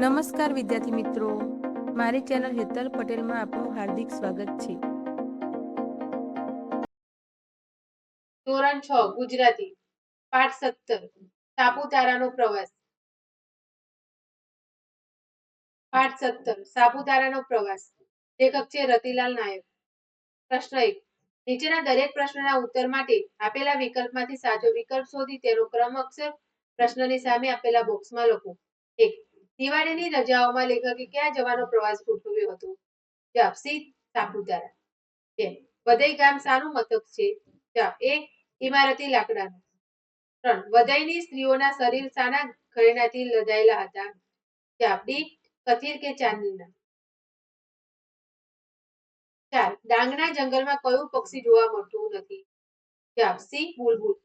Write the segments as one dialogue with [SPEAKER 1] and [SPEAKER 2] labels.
[SPEAKER 1] નમસ્કાર વિદ્યાર્થી મિત્રો. મારી ચેનલ હેતલ પટેલમાં આપનું હાર્દિક સ્વાગત છે.
[SPEAKER 2] ધોરણ છ, ગુજરાતી. પાઠ સત્તર, સાપુતારાનો પ્રવાસ. પાઠ સત્તર, સાપુતારાનો પ્રવાસ. લેખક છે રતિલાલ નાયક. પ્રશ્ન એક, નીચેના દરેક પ્રશ્નના ઉત્તર માટે આપેલા વિકલ્પમાંથી સાચો વિકલ્પ શોધી તેનો ક્રમ અક્ષર પ્રશ્નની સામે આપેલા બોક્સમાં લખો. એક દિવાળીની રજાઓમાં લેખકે ક્યાં જવાનો પ્રવાસ ગોઠવ્યો હતો? જવાબ સાપુતારા. બે વધઈ ગામ શાનું મથક છે? જવાબ એ ઇમારતી લાકડાનું. ત્રણ. વધઈની સ્ત્રીઓના શરીર સાના ઘરેણાથી લદાયેલા હતા? જવાબ ડી, કથિર કે ચાંદીના ચાર. ડાંગના જંગલમાં કયું પક્ષી જોવા મળતું નથી? જવાબ સી, બુલબુલ.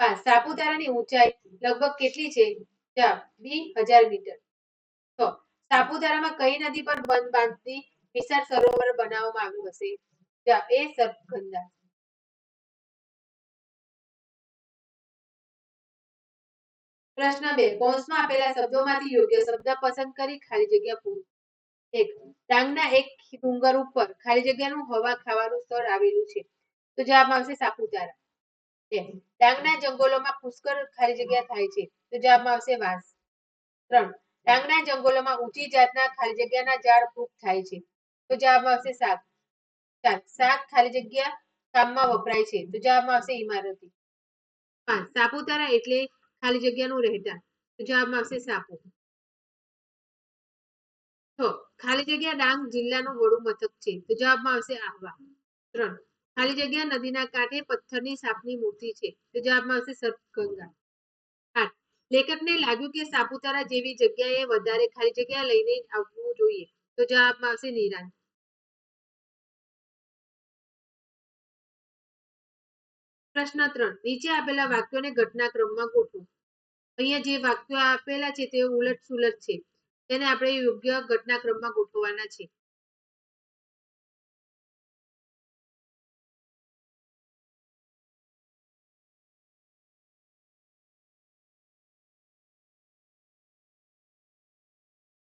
[SPEAKER 2] પાંચ. સાપુતારાની ઊંચાઈ લગભગ કેટલી છે? સાપુતારામાં કઈ નદી પર બંધ બાંધતી વિશાળ સરોવર બનાવવામાં આવ્યું હશે? જવાબ એ સતગંગા પ્રશ્ન બે. કૌંસમાં આપેલા શબ્દોમાંથી યોગ્ય શબ્દ પસંદ કરી ખાલી જગ્યા પૂરું. એક. ડાંગના એક ડુંગર ઉપર ખાલી જગ્યાનું હવા ખાવાનું સ્થળ આવેલું છે. તો જવાબ આવશે સાપુતારા. બે ડાંગના જંગલોમાં પુષ્કળ ખાલી જગ્યા થાય છે. તો જવાબમાં આવશે વાંસ. ત્રણ. ડાંગના જંગલોમાં ઊંચી જાતના ખાલી જગ્યાના ઝાડ ખૂબ થાય છે. તો જવાબમાં આવશે શાક સાત. શાક ખાલી જગ્યા કામમાં વપરાય છે. તો જવાબમાં આવશે ઇમારતી. પાંચ. સાપુતારા એટલે ખાલી જગ્યાનું રહેઠાણ. તો જવાબમાં આવશે સાપુ. છ. ખાલી જગ્યા ડાંગ જિલ્લાનું વડું મથક છે. તો જવાબમાં આવશે આહવા. ત્રણ. ખાલી જગ્યા નદીના કાંઠે પથ્થરની સાપની મૂર્તિ છે. તો જવાબમાં આવશે સર્પગંગા. આઠ લેખકને લાગ્યું કે સાપુતારા જેવી જગ્યાએ વધારે ખાલી જગ્યા લઈને આવવું જોઈએ. તો જવાબમાં આવશે નિરાંત. પ્રશ્ન ત્રણ, નીચે આપેલા વાક્યોને ઘટનાક્રમમાં ગોઠવો. અહીંયા જે વાક્યો આપેલા છે તે ઉલટ સુલટ છે. તેને આપણે યોગ્ય ઘટનાક્રમમાં ગોઠવવાના છે.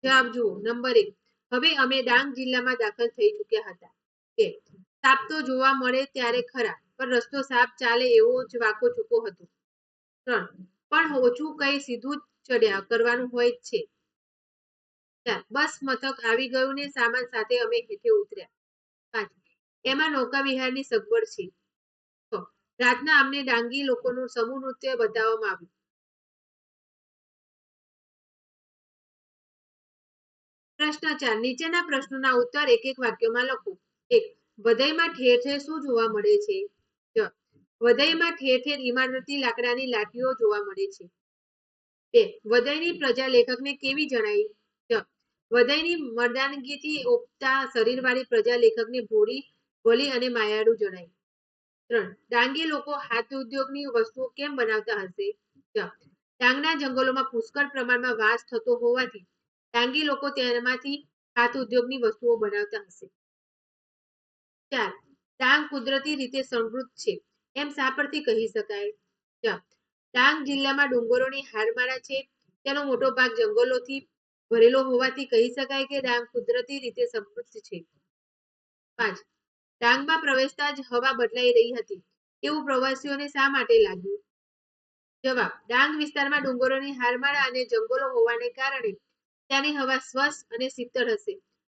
[SPEAKER 2] જવાબ જુઓ, નંબર એક. હવે અમે ડાંગ જિલ્લામાં દાખલ થઈ ચૂક્યા હતા. બે. સાપ તો જોવા મળે ત્યારે ખરા, પણ રસ્તો સાપ ચાલે એવો જ વાકો ચૂકો હતો. ત્રણ. પણ ઓછું કઈ સીધું ચડ્યા કરવાનું હોય છે. બસ મથક આવી ગયું ને સામાન સાથે અમે હેઠે ઉતર્યા. પાંચ. એમાં નૌકા વિહારની સગવડ છે. છ. રાતના અમને ડાંગી લોકોનું સમૂહ નૃત્ય બતાવવામાં આવ્યું. પ્રશ્ન ચાર. નીચેના પ્રશ્નોના ઉત્તર એક એક વાક્યમાં લખો. એક વધઈમાં ઠેર ઠેર શું જોવા મળે છે? વધઈમાં ઠેર ઠેર ઇમારતી લાકડાની લાઠીઓ જોવા મળે છે. બે વધઈની પ્રજા લેખકને કેવી જણાઈ? વધઈની મર્દાનગીથી ઓપતા શરીરવાળી પ્રજા લેખકને ભોળી ભલી અને માયાળુ જણાય ત્રણ, ડાંગી લોકો હાથ ઉદ્યોગની વસ્તુઓ કેમ બનાવતા હશે? ડાંગના જંગલોમાં પુષ્કળ પ્રમાણમાં વાસ થતો હોવાથી ડાંગી લોકો તેમાંથી હાથ ઉદ્યોગની વસ્તુઓ બનાવતા હશે. ચાર, ડાંગ કુદરતી રીતે સમૃદ્ધ છે, એમ શા કહી શકાય. ડાંગ જિલ્લામાં ડુંગરોની હારમાળા છે, તેનો મોટો ભાગ જંગલોથી ભરેલો હોવાથી કહી શકાય કે ડાંગ કુદરતી રીતે સમૃદ્ધ છે. પાંચ, ડાંગમાં પ્રવેશતા જ હવા બદલાઈ રહી હતી, એવું પ્રવાસીઓને શા માટે લાગ્યું? જવાબ, ડાંગ વિસ્તારમાં ડુંગરોની હારમાળા અને જંગલો હોવાને કારણે ત્યાંની હવા સ્વચ્છ અને શીતળ હશે.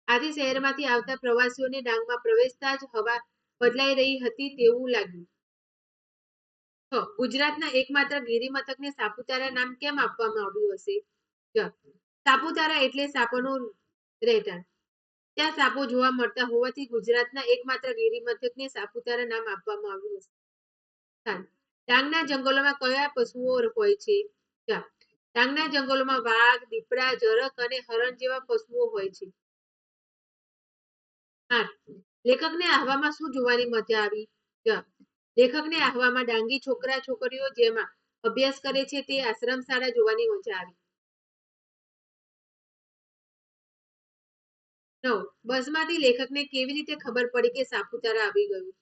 [SPEAKER 2] આથી શહેરમાંથી આવતા પ્રવાસીઓને ડાંગમાં પ્રવેશતા જ હવા બદલાઈ રહી હતી તેવું લાગ્યું. ગુજરાતના એકમાત્ર ગિરિમથકને સાપુતારા નામ કેમ આપવામાં આવ્યું હશે? સાપુતારા એટલે સાપોનું રહેઠાણ. ત્યાં સાપો જોવા મળતા હોવાથી ગુજરાતના એકમાત્ર ગિરિમથકને સાપુતારા નામ આપવામાં આવ્યું હશે. ડાંગના જંગલોમાં કયા પશુઓ હોય છે? જવાબ ડાંગના જંગલોમાં વાઘ, દીપડા, જરખ અને હરણ જેવા પશુઓ હોય છે. લેખકને આહવામાં શું જોવાની મજા આવી? લેખકને આહવામાં ડાંગી છોકરા, છોકરીઓ જેમાં અભ્યાસ કરે છે તે આશ્રમ શાળા જોવાની મજા આવી. બસમાંથી લેખકને કેવી રીતે ખબર પડી કે સાપુતારા આવી ગયું?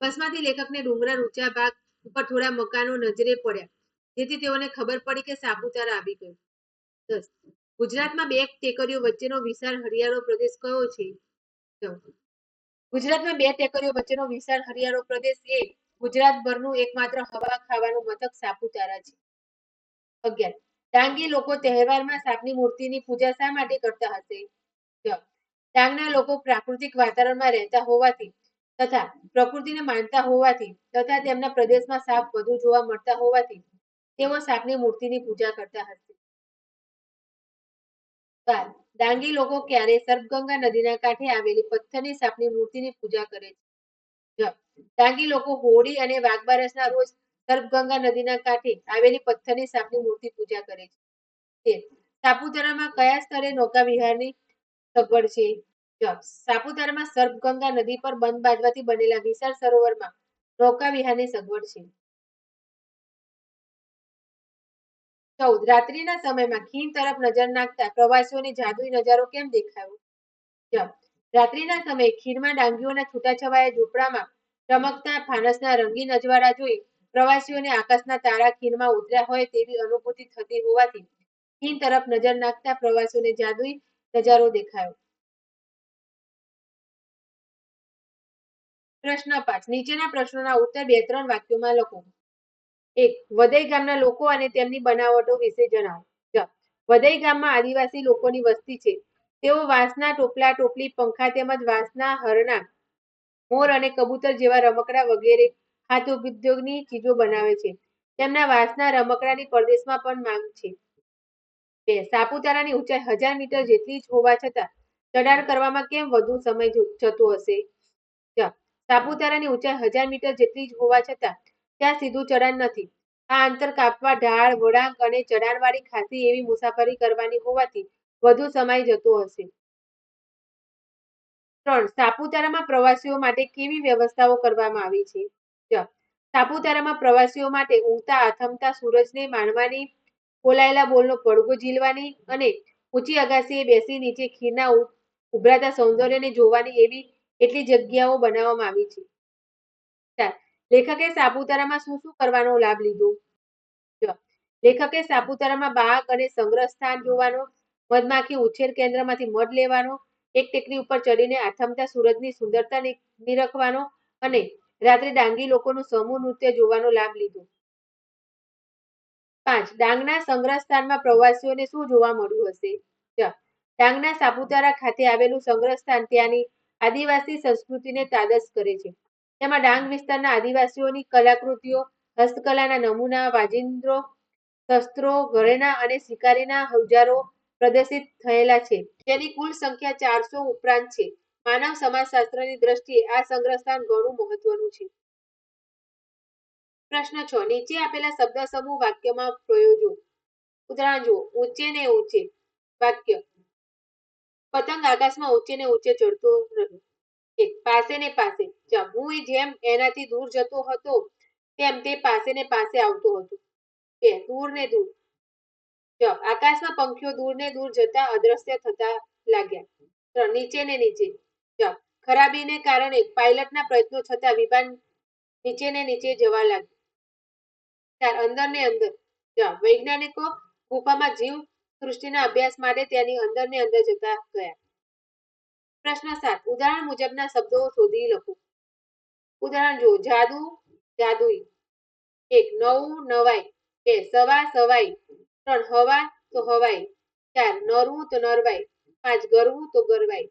[SPEAKER 2] બસમાંથી લેખકને ડુંગરા, ઊંચા ભાગ ઉપર થોડા મકાનો નજરે પડ્યા. જેથી તેઓને ખબર પડી કે સાપુતારા આવી ગયું. દસ ગુજરાતમાં બે ટેકરીઓ વચ્ચેનો વિશાળ હરિયાળો પ્રદેશ કયો છે? ગુજરાતમાં બે ટેકરીઓ વચ્ચેનો વિશાળ હરિયાળો પ્રદેશ એ ગુજરાતભરનું એકમાત્ર હવા ખાવાનું મથક સાપુતારા છે. અગિયાર. ડાંગી લોકો તહેવારમાં સાપની મૂર્તિની પૂજા શા માટે કરતા હશે. ડાંગના લોકો પ્રાકૃતિક વાતાવરણમાં રહેતા હોવાથી તથા પ્રકૃતિને માનતા હોવાથી તથા તેમના પ્રદેશમાં સાપ વધુ જોવા મળતા હોવાથી તેઓ સાપની મૂર્તિની પૂજા કરતા બાર, ડાંગી લોકો ક્યારે સર્પગંગા નદીના કાંઠે આવેલી પથ્થરની સાપની મૂર્તિની પૂજા કરે છે? ડાંગી લોકો હોળી અને વાઘબારસના રોજ સર્પગંગા નદીના કાંઠે આવેલી પથ્થરની સાપની મૂર્તિ પૂજા કરે છે. સાપુતારામાં કયા સ્થળે નૌકા વિહારની સગવડ છે? સાપુતારામાં સર્પગંગા નદી પર બંધ બાંધવાથી બનેલા વિશાળ સરોવરમાં નૌકા વિહારની સગવડ છે. ચૌદ રાત્રિના સમયમાં ખીણ તરફ નજર નાખતા પ્રવાસીઓને જાદુઈ નજારો કેમ દેખાયો. રાત્રિના સમયે ખીણમાં ડાંગીઓના છૂટાછવાયા ઝૂંપડામાં ચમકતા ફાનસના રંગીન અજવાળા જોઈ પ્રવાસીઓને આકાશના તારા ખીણમાં ઉતર્યા હોય તેવી અનુભૂતિ થતી હોવાથી ખીણ તરફ નજર નાખતા પ્રવાસીઓને જાદુઈ નજારો દેખાયો. પ્રશ્ન પાંચ. નીચેના પ્રશ્નોના ઉત્તર બે ત્રણ વાક્યોમાં લખો. એક વધઈ ગામના લોકો અને તેમની બનાવટો વિશે જણાવો. વધઈ ગામમાં આદિવાસી લોકોની વસ્તી છે. તેઓ વાંસના ટોપલા, ટોપલી, પંખા તેમજ વાંસના હરણા, મોર અને કબૂતર જેવા રમકડા વગેરે હાથ ચીજો બનાવે છે. તેમના વાંસના રમકડાની પરદેશમાં પણ માંગ છે. બે. સાપુતારાની ઊંચાઈ હજાર મીટર જેટલી જ હોવા છતાં ચડાણ કરવામાં કેમ વધુ સમય જતો હશે? સાપુતારાની ઊંચાઈ હજાર મીટર જેટલી જ હોવા છતાં ત્યાં સીધું ચઢાણ નથી. આ અંતર કાપવા ઢાળ, વળાંક અને ચઢાણવાળી ખાસી એવી મુસાફરી કરવાની હોવાથી વધુ સમય જતો હશે. ત્રણ, સાપુતારામાં પ્રવાસીઓ માટે કેવી વ્યવસ્થાઓ કરવામાં આવી છે? સાપુતારામાં પ્રવાસીઓ માટે ઊગતા આથમતા સૂરજને માણવાની, બોલાયેલા બોલનો પડઘો ઝીલવાની અને ઊંચી અગાસીએ બેસી નીચે ખીરના ઉભરાતા સૌંદર્યને જોવાની એવી એટલી જગ્યાઓ બનાવવામાં આવી છે. લેખકે સાપુતારામાં શું શું કરવાનો લાભ લીધો? લેખકે સાપુતારામાં બાગ અને સંગ્રહ સ્થાન જોવાનો, મધમાખી ઉછેર કેન્દ્રમાંથી મધ લેવાનો, એક ટેકરી ઉપર ચડીને આથમતા સૂરજની સુંદરતા નિરખવાનો અને રાત્રે ડાંગી લોકોનું સમૂહ નૃત્ય જોવાનો લાભ લીધો. પાંચ. ડાંગના સંગ્રહ સ્થાનમાં પ્રવાસીઓને શું જોવા મળ્યું હશે. ડાંગના સાપુતારા ખાતે આવેલું સંગ્રહ સ્થાન ત્યાંની આદિવાસી સંસ્કૃતિને તાદસ કરે છે. તેમાં ડાંગ વિસ્તારના આદિવાસીઓની કલાકૃતિઓ, હસ્તકલાના નમૂના, વાજિંદ્રો, શસ્ત્રો, ઘરેણા અને શિકારીના હજારો પ્રદર્શિત થયેલા છે. જેની કુલ સંખ્યા ચારસો ઉપરાંત છે. માનવ સમાજશાસ્ત્રની દ્રષ્ટિએ આ સંગ્રહ સ્થાન ઘણું મહત્વનું છે. પ્રશ્ન છ. નીચે આપેલા શબ્દ સમૂહ વાક્યમાં પ્રયોજો. ઉદાહરણ જુઓ. ઊંચે ને ઊંચે. વાક્ય. પતંગ આકાશમાં ઊંચે ને ઊંચે ચડતો રહ્યો એક પાસે ને પાસે હું જેમ એનાથી દૂર જતો હતો, તેમ તે પાસે ને પાસે આવતો હતો. બે દૂર ને દૂર. આકાશમાં પંખીઓ દૂર ને દૂર જતા અદ્રશ્ય થતા લાગ્યા. નીચે ને નીચે. ખરાબીને કારણે પાયલટના પ્રયત્નો છતાં વિમાન નીચે ને નીચે જવા લાગ્યું. ચાર અંદર ને અંદર. વૈજ્ઞાનિકો ગુફામાં જીવ સૃષ્ટિના અભ્યાસ માટે તેની અંદર ને અંદર જતા ગયા. પ્રશ્ન સાત. ઉદાહરણ મુજબના શબ્દો શોધી લખો. ઉદાહરણ જુઓ. જાદુ, જાદુઈ. એક, નવું, નવાઈ. બે, સવા, સવાઈ. ત્રણ, હવા, તો હવાઈ. ચાર, નરવું, તો નરવાઈ. પાંચ, ગરવું, તો ગરવાઈ.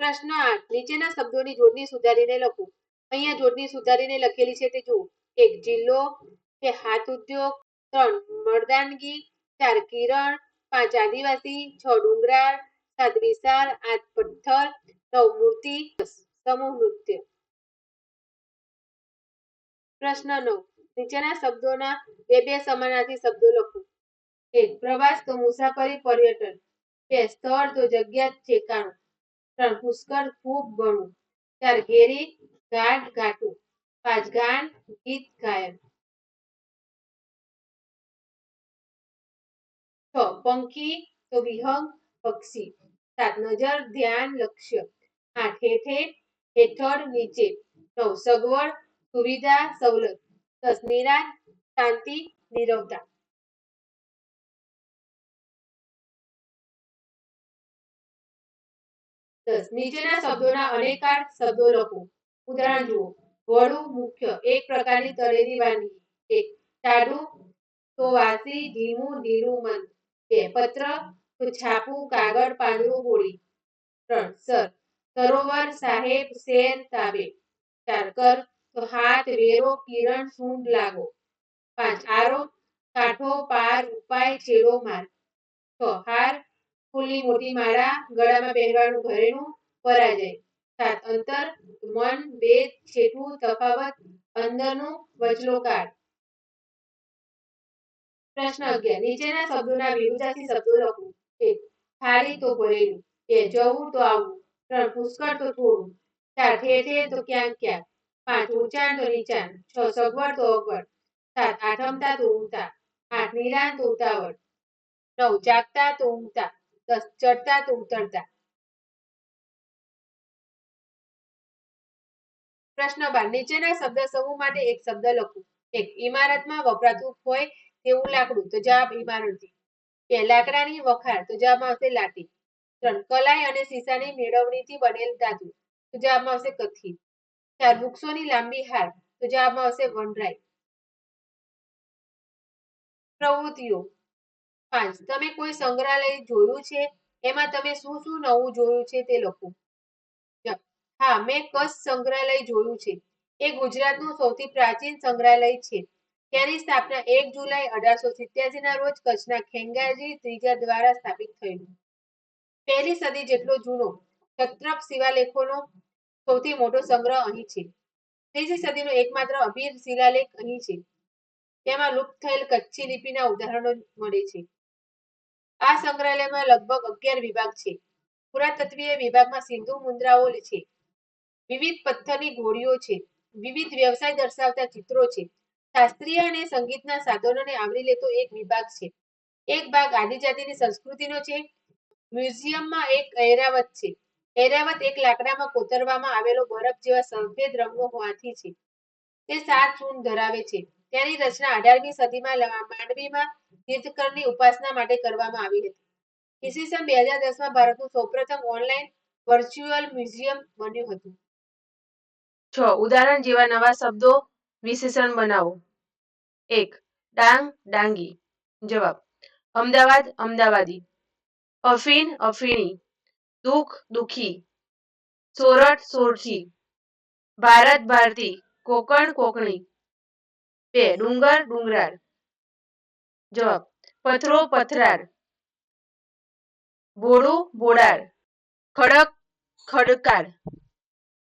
[SPEAKER 2] પ્રશ્ન આઠ. નીચેના શબ્દોની જોડણી સુધારીને લખો. અહીંયા જોડણી સુધારીને લખેલી છે તે જુઓ. એક જિલ્લો બે હાથ ઉદ્યોગ, ત્રણ મરદાનગી, ચાર કિરણ, પાંચ આદિવાસી, છ ડુંગરાળ, સાત વિશાળ, આઠ પથ્થર, નવ મૂર્તિ સમૂહ નૃત્ય. પ્રશ્ન નવ. નીચેના શબ્દોના બે બે સમાનાર્થી શબ્દો લખો. એક, પ્રવાસ તો મુસાફરી, પર્યટન. બે, સ્થળ તો જગ્યા ઠેકાણું. ત્રણ, પુષ્કળ ખૂબ ઘણું. ચાર, ઘેરી, ગાઢ ઘાટું. પાંચ ગાન ગીત ગાયન. છ, પંખી તો વિહંગ પક્ષી. સાત, નજર ધ્યાન લક્ષ્ય. આઠ, હેઠે હેઠળ નીચે. નવ, સગવડ સુવિધા સવલત. દસ નિરાંત શાંતિ, નિરવતા. નીચેના શબ્દોના અનેકાર્થ શબ્દો લખો. ઉદાહરણ જુઓ. વડું મુખ્ય એક પ્રકારની તળેલી વાનગી એક ટાડું તો વાસી ધીમું ધીરું મન બે પત્ર તો છાપું, કાગળ, પાંદડું હોળી ત્રણ, સર, સરોવર સાહેબ, શેર તાબે ચાર, કર તો હાથ, વેરો, કિરણ, સૂંઢ, લાગો. પાંચ, આરો, કાંઠો, પાર, ઉપાય, છેડો, માર. છ, હાર, ફૂલની મોટી માળા, ગળામાં પહેરવાનું ઘરેણું, પરાજય. અંતર મન ભેદ છેટું તફાવત, અંદરનું વચલો પ્રશ્ન અગિયાર. નીચેના શબ્દોના વિરુદ્ધાર્થી શબ્દો લખો. એક. ખાલી તો ભરેલું. બે. જવું તો આવવું. ત્રણ. પુષ્કળ તો થોડું. ચાર. ઠેર ઠેર તો ક્યાંક ક્યાંક. પાંચ. ઊંચાણ તો નીચાણ. છ. સગવડ તો અગવડ. સાત. આઠમતા તો ઊંઘતા. આઠ. નિરાણ તો ઉતાવળ. નવ. જાગતા તો ઊંઘતા. દસ. ચડતા તો ઉતરતા. પ્રશ્ન બાર. નીચેના શબ્દ સમૂહ માટે એક શબ્દ લખો. એક ઇમારતમાં વપરાતું હોય તેવું લાકડું. તો જવાબ ઇમારતી. બે, લાકડાની વખાર તો જવાબમાં આવશે લાટી ત્રણ, કલાઈ અને સીસાની મેળવણીથી બનેલ ધાતુ. તો જવાબમાં આવશે કથી ચાર, વૃક્ષોની લાંબી હાર. તો જવાબમાં આવશે વનરાઈ. પ્રવૃત્તિઓ. પાંચ, તમે કોઈ સંગ્રહાલય જોયું છે? એમાં તમે શું શું નવું જોયું છે તે લખો. હા, મેં કચ્છ સંગ્રહાલય જોયું છે. એ ગુજરાતનું સૌથી પ્રાચીન સંગ્રહાલય છે. તેની સ્થાપના એક જુલાઈ અઢારસો સિત્યાસીના રોજ કચ્છના ખેંગાજી ત્રીજા દ્વારા સ્થાપિત થયેલું. પહેલી સદી જેટલો જૂનો ક્ષત્રપ શિલાલેખોનો સૌથી મોટો સંગ્રહ અહીં છે. ત્રીજી સદીનો એકમાત્ર અભિર શિલાલેખ અહીં છે. તેમાં લુપ્ત થયેલ કચ્છી લિપિના ઉદાહરણો મળે છે. આ સંગ્રહાલયમાં લગભગ અગિયાર વિભાગ છે. પુરાતત્વીય વિભાગમાં સિંધુ મુદ્રાઓ છે. વિવિધ પથ્થરની ગોળીઓ છે. વિવિધ વ્યવસાય દર્શાવતા ચિત્રો છે. શાસ્ત્રીય અને સંગીતના સાધનોને આવરી લેતો એક વિભાગ છે. એક ભાગ આદિજાતિની સંસ્કૃતિનો છે. મ્યુઝિયમમાં એક ઐરાવત છે. ઐરાવત એક લાકડામાં કોતરવામાં આવેલો બરફ જેવા સફેદ રંગનો હોવાથી છે. તે સાત સૂંઢ ધરાવે છે. તેની રચના અઢારમી સદીમાં માંડવીમાં તીર્થકરની ઉપાસના માટે કરવામાં આવી હતી. ઈસવીસન બે હજાર દસમાં ભારતનું સૌપ્રથમ ઓનલાઈન વર્ચ્યુઅલ મ્યુઝિયમ બન્યું હતું. છ. ઉદાહરણ જેવા નવા શબ્દો વિશેષણ બનાવો. એક, ડાંગ, ડાંગી. જવાબ, અમદાવાદ, અમદાવાદી. અફીણ, અફીણી. દુઃખ, દુઃખી. સોરઠ, સોરઠી. ભારત, ભારતી. કોકણ, કોકણી. બે, ડુંગર, ડુંગરાળ. જવાબ પથરો પથરાર બોડું, બોડાળ. ખડક, ખડકાળ.